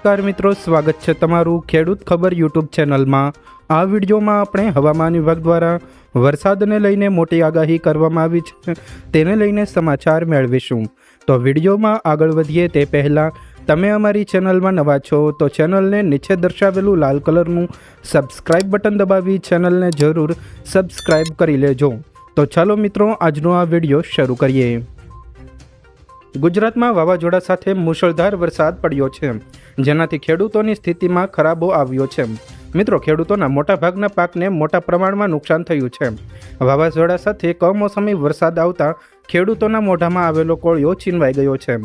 નમસ્કાર મિત્રો, સ્વાગત છે તમારું ખેડૂત ખબર યુટ્યુબ ચેનલમાં. આ વિડીયોમાં આપણે હવામાન વિભાગ દ્વારા વરસાદને લઈને મોટી આગાહી કરવામાં આવી છે. તેને લઈને સમાચાર મેળવીશું. તો વિડીયોમાં આગળ વધીએ તે પહેલાં, તમે અમારી ચેનલમાં નવા છો તો ચેનલને નીચે દર્શાવેલું લાલ કલરનું સબસ્ક્રાઇબ બટન દબાવી ચેનલને જરૂર સબસ્ક્રાઇબ કરી લેજો. તો ચાલો મિત્રો, આજનો આ વીડિયો શરૂ કરીએ. ગુજરાતમાં વાવાઝોડા સાથે મુશળધાર વરસાદ પડ્યો છે. જેનાથી ખેડૂતોની સ્થિતિમાં ખરાબો આવ્યો છે. મિત્રો, ખેડૂતોના મોટાભાગના પાકને મોટા પ્રમાણમાં નુકસાન થયું છે. વાવાઝોડા સાથે કમોસમી વરસાદ આવતા ખેડૂતોના મોઢામાં આવેલો કોળિયો છીનવાઈ ગયો છે.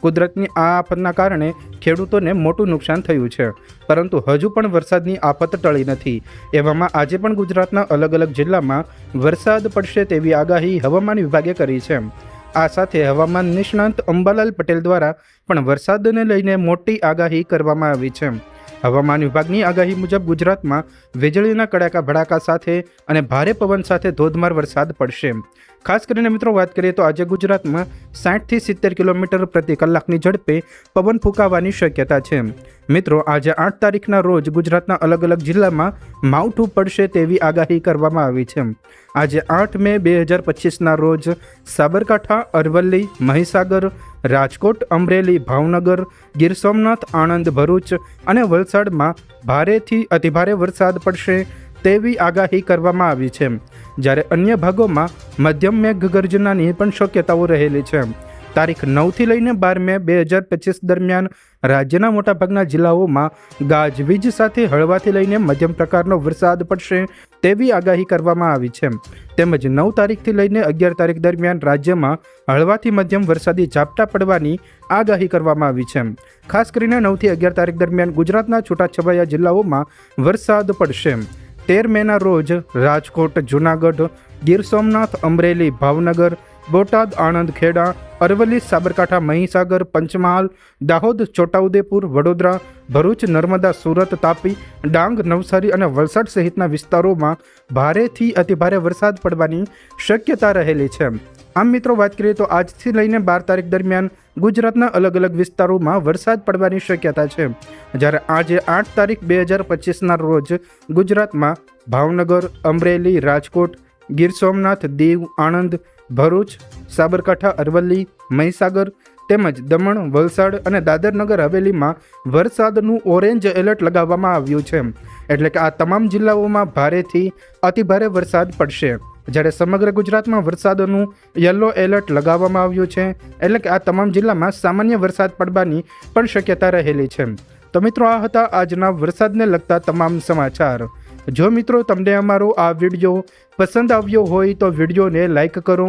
કુદરતની આ આફતના કારણે ખેડૂતોને મોટું નુકસાન થયું છે. પરંતુ હજુ પણ વરસાદની આફત ટળી નથી. એવામાં આજે પણ ગુજરાતના અલગ અલગ જિલ્લામાં વરસાદ પડશે તેવી આગાહી હવામાન વિભાગે કરી છે. આ સાથે હવામાન નિષ્ણાંત અંબાલાલ પટેલ દ્વારા પણ વરસાદને લઈને મોટી આગાહી કરવામાં આવી છે. હવામાન વિભાગની આગાહી મુજબ ગુજરાતમાં વીજળીના કડાકા ભડાકા સાથે અને ભારે પવન સાથે ધોધમાર વરસાદ પડશે. ખાસ કરીને મિત્રો વાત કરીએ તો આજે ગુજરાતમાં સાઠથી સિત્તેર કિલોમીટર પ્રતિ કલાકની ઝડપે પવન ફૂંકાવાની શક્યતા છે. મિત્રો, આજે આઠ તારીખના રોજ ગુજરાતના અલગ અલગ જિલ્લામાં માવઠું પડશે તેવી આગાહી કરવામાં આવી છે. આજે આઠ મે બે હજાર પચીસના રોજ સાબરકાંઠા, અરવલ્લી, મહીસાગર, રાજકોટ, અમરેલી, ભાવનગર, ગીર સોમનાથ, આણંદ, ભરૂચ અને વલસાડમાં ભારેથી અતિભારે વરસાદ પડશે. તેવી આગાહી કરવામાં આવી છે. જ્યારે અન્ય ભાગોમાં મધ્યમ મેઘગર્જનાની પણ શક્યતાઓ રહેલી છે. તારીખ નવથી લઈને બાર મે બે હજાર પચીસ દરમિયાન રાજ્યના મોટાભાગના જિલ્લાઓમાં ગાજવીજ સાથે હળવાથી લઈને મધ્યમ પ્રકારનો વરસાદ પડશે તેવી આગાહી કરવામાં આવી છે. તેમજ નવ તારીખથી લઈને અગિયાર તારીખ દરમિયાન રાજ્યમાં હળવાથી મધ્યમ વરસાદી ઝાપટા પડવાની આગાહી કરવામાં આવી છે. ખાસ કરીને નવથી અગિયાર તારીખ દરમિયાન ગુજરાતના છૂટાછવાયા જિલ્લાઓમાં વરસાદ પડશે. તેર મેના રોજ રાજકોટ, જૂનાગઢ, ગીર સોમનાથ, અમરેલી, ભાવનગર, બોટાદ આણંદ ખેડા અરવલ્લી, સાબરકાંઠા, મહીસાગર, પંચમહાલ, દાહોદ, છોટાઉદેપુર, વડોદરા, ભરૂચ, નર્મદા, સુરત, તાપી, ડાંગ, નવસારી અને વલસાડ સહિતના વિસ્તારોમાં ભારેથી અતિભારે વરસાદ પડવાની શક્યતા રહેલી છે. આમ મિત્રો વાત કરીએ તો આજથી લઈને બાર તારીખ દરમિયાન ગુજરાતના અલગ અલગ વિસ્તારોમાં વરસાદ પડવાની શક્યતા છે. જ્યારે આજે આઠ તારીખ બે હજાર પચીસના રોજ ગુજરાતમાં ભાવનગર, અમરેલી, રાજકોટ, ગીર સોમનાથ, દીવ, આણંદ, ભરૂચ, સાબરકાંઠા, અરવલ્લી, મહીસાગર તેમજ દમણ, વલસાડ અને દાદરનગર હવેલીમાં વરસાદનું ઓરેન્જ એલર્ટ લગાવવામાં આવ્યું છે. એટલે કે આ તમામ જિલ્લાઓમાં ભારેથી અતિભારે વરસાદ પડશે. જ્યારે સમગ્ર ગુજરાતમાં વરસાદનું યલો એલર્ટ લગાવવામાં આવ્યું છે, એટલે કે આ તમામ જિલ્લામાં સામાન્ય વરસાદ પડવાની પણ શક્યતા રહેલી છે. તો મિત્રો, આ હતા આજના વરસાદને લગતા તમામ સમાચાર. જો મિત્રો, તમને અમારો આ વીડિયો પસંદ આવ્યો હોય તો વિડીયોને લાઈક કરો